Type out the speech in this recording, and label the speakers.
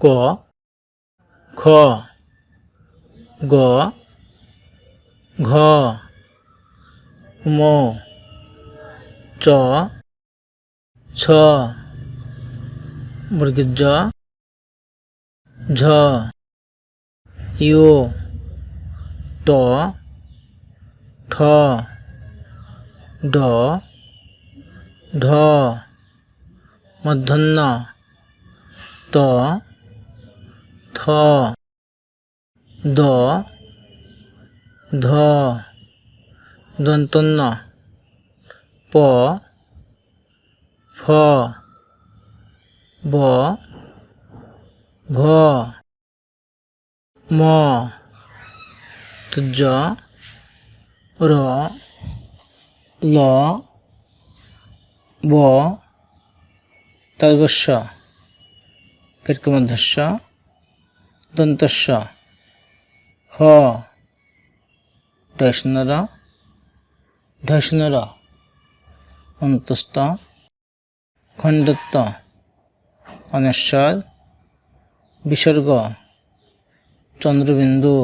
Speaker 1: ক, খ, গ, ঘ, ম, চ, ছ বর্গের জ ঝ ইউ ট, ঠ, ড ঢ মধ্যাহ্ন, ত থ দ, ধ দন্তন্য প, ফ, ব ভ ম তুজ র, ল, ব তালবস্য পেটকমধ্যস্য দন্তস্য হ। ধৈষ্ণৰ ঢয়শূন্যর অন্তস্থ খণ্ডত্ব অনেশ্বর বিসর্গ। চন্দ্রবিন্দু।